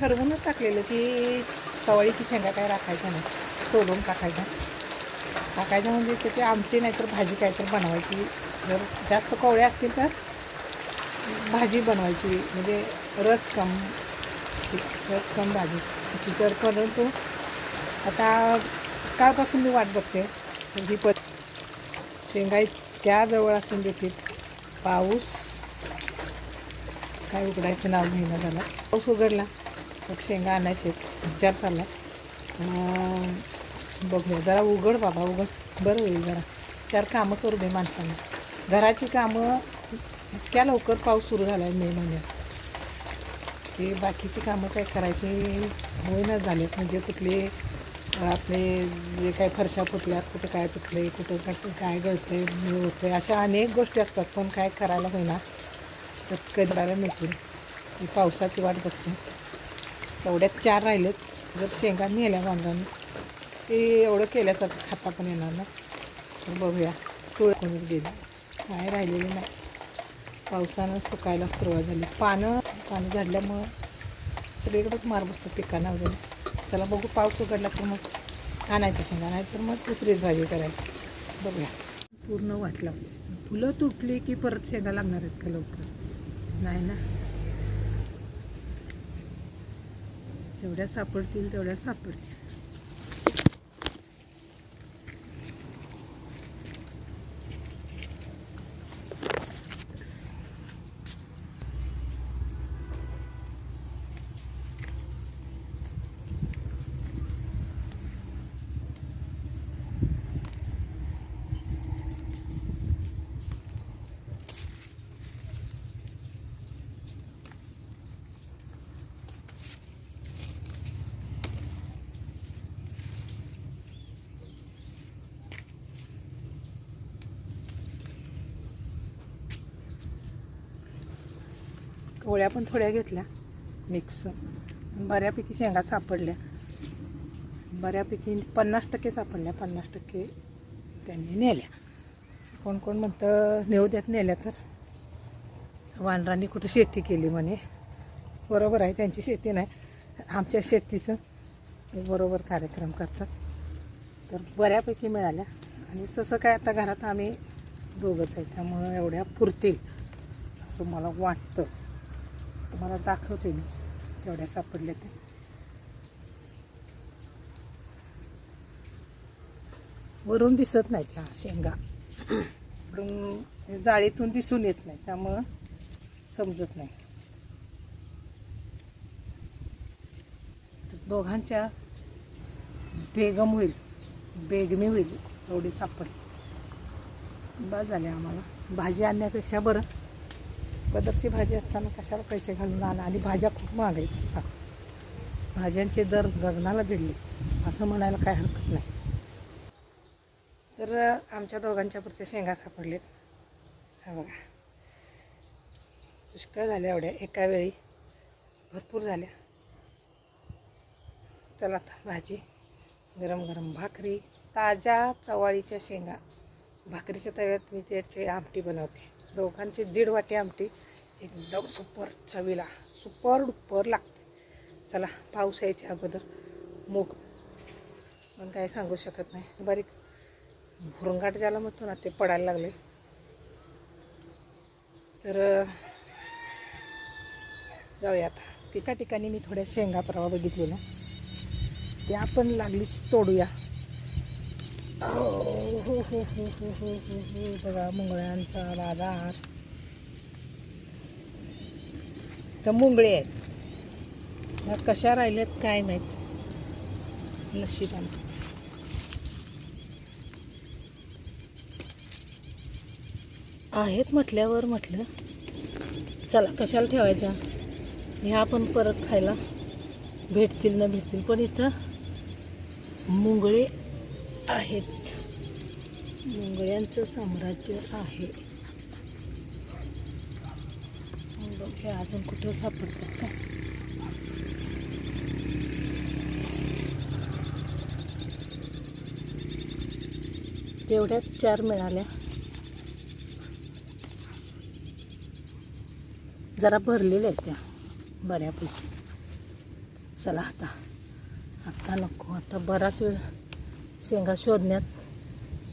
ठरवूनच टाकलेलं की सवाळीची शेंगा काय राखायच्या नाही सोलून टाकायच्या. टाकायच्या म्हणजे त्याची आमटी नाहीतर भाजी काय तर बनवायची. जर जास्त कोवळे असतील तर भाजी बनवायची. म्हणजे रस कम रस कम भाजी. अशी तर परंतु आता सकाळपासून मी वाट बघते. ही पत शेंगा इतक्या जवळ असून देखील पाऊस. काय उघडायचं नाव घेणं झालं. पाऊस उघडला. शेंगा आणायचे विचार चालला बघूया. जरा उघड बाबा उघड. बरं होईल जरा. चार कामं करू दे माणसांना. घराची कामं इतक्या लवकर पाऊस सुरू झाला आहे मे महिन्यात. की बाकीची कामं काय करायची होईना झालेत. म्हणजे कुठले आपले जे काय फरशा फुटल्यात कुठं काय तुटले कुठं काय काय गळते होते अशा अनेक गोष्टी असतात. पण काय करायला होईना. तर करायला मिळतील. पावसाची वाट बघते. तेवढ्यात चार राहिलेत. जर शेंगा नेल्या बांधून ते एवढं केल्यासारखं खाता पण येणार ना. तर बघूया कोणीच गेली? काय राहिलेली नाही. पावसानं सुकायला सुरुवात झाली. पानं पानं झाडल्यामुळं सगळीकडेच मार बसतो पिकांना वगैरे त्याला बघू पाऊस उघडला तर मग आणायचं शेंगा नाही तर मग दुसरीच भाजी करायची. बघूया. पूर्ण वाटलं. फुलं तुटली की परत शेंगा लागणार आहेत का लवकर? नाही ना? जेवढ्या सापडतील तेवढ्या सापडतील. पोळ्या पण थोड्या घेतल्या. मिक्स बऱ्यापैकी शेंगा सापडल्या. बऱ्यापैकी पन्नास टक्के सापडल्या. पन्नास टक्के त्यांनी नेल्या. कोण कोण म्हणतं नेऊ द्यात नेल्या तर. वानरांनी कुठं शेती केली म्हणे. बरोबर आहे त्यांची शेती नाही. आमच्या शेतीचं बरोबर कार्यक्रम करतात. तर बऱ्यापैकी मिळाल्या. आणि तसं काय आता घरात आम्ही दोघंच आहे. त्यामुळं एवढ्या पुरतील असं मला वाटतं. तुम्हाला दाखवते मी जेवढ्या सापडल्या ते वरून दिसत नाही त्या शेंगा. इकडून जाळीतून दिसून येत नाही त्यामुळं समजत नाही. दोघांच्या बेगम होईल बेगमी होईल एवढी सापडली. बस झाले आम्हाला. भाजी आणण्यापेक्षा बरं. पदरची भाजी असताना कशाला पैसे घालून आला? आणि भाज्या खूप महाग आहेत आता भाज्यांचे दर गगनाला भिडले असं म्हणायला काय हरकत नाही. तर आमच्या दोघांच्या पुरते शेंगा सापडलेत. हा बघा. पुष्कळ झाल्या एवढ्या. एका वेळी भरपूर झाल्या. चला आता भाजी. गरम गरम भाकरी. ताज्या चवाळीच्या शेंगा. भाकरीच्या तव्यात मी त्याची आमटी बनवते. दोघांची दीड वाटी आमटी एकदम सुपर चवीला सुपर डुपर लागते. चला पाऊस यायच्या अगोदर मूग पण काय सांगू शकत नाही. बारीक भुरंगाट ज्याला म्हणतो ना ते पडायला लागले. तर जाऊया आता. एका ठिकाणी मी थोड्या शेंगा प्रवा बघितलेल्या. त्या पण लागलीच तोडूया. बघा मुंगळ्यांचा बाजार. तर मुंगळे आहेत. ह्या कशा राहिल्यात काय नाहीत नशिबानं आहेत म्हटल्यावर म्हटलं चला कशाला ठेवायच्या? ह्या पण परत खायला भेटतील ना भेटतील. पण इथं मुंगळे आहेत. मुंगळ्यांचं साम्राज्य आहे. हे अजून कुठं सापडतात का? तेवढ्याच चार मिळाल्या. जरा भरलेल्या आहेत त्या बऱ्यापैकी. चला आता आता नको आता बराच वेळ शेंगा शोधण्यात.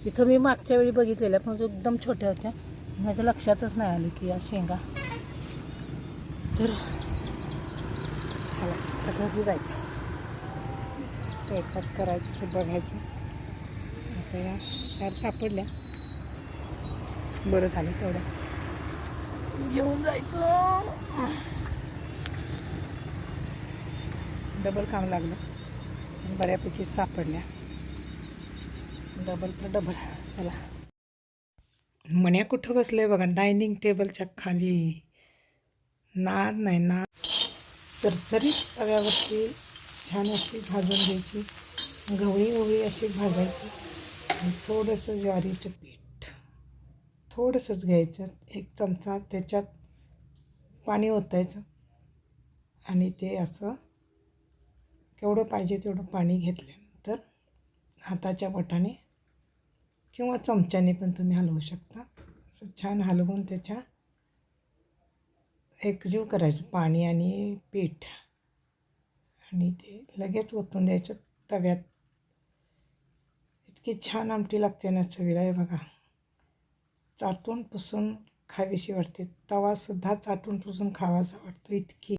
इथं मी मागच्या वेळी बघितलेल्या पण एकदम छोट्या होत्या. माझ्या लक्षातच नाही आली की या शेंगा. तर चला आता घरी जायचं. स्वयंपाक करायचं बघायचं. आता या चार सापडल्या. बरं झालं तेवढ्या घेऊन जायचं. डबल काम लागलं. बऱ्यापैकी सापडल्या. डबल तर डबल चला. म्हण्या कुठं बसले बघा डायनिंग टेबलच्या खाली. नाद नाही नाद. चरचरीत तव्यावरती छान अशी भाजून घ्यायची. गवळी गवळी अशी भाजायची. आणि थोडंसं ज्वारीचं पीठ. थोडंसंच घ्यायचं. एक चमचा त्याच्यात पाणी ओतायचं. आणि ते असं केवढं पाहिजे तेवढं पाणी घेतल्यानंतर हाताच्या बोटाने किंवा चमच्याने पण तुम्ही हलवू शकता. असं छान हलवून त्याच्या एकजीव करायचं पाणी आणि पीठ. आणि ते लगेच ओतून द्यायचं तव्यात. इतकी छान आमटी लागते ना चवीला आहे बघा. चाटून पुसून खावीशी वाटते. तवासुद्धा चाटून पुसून खावासा वाटतो इतकी.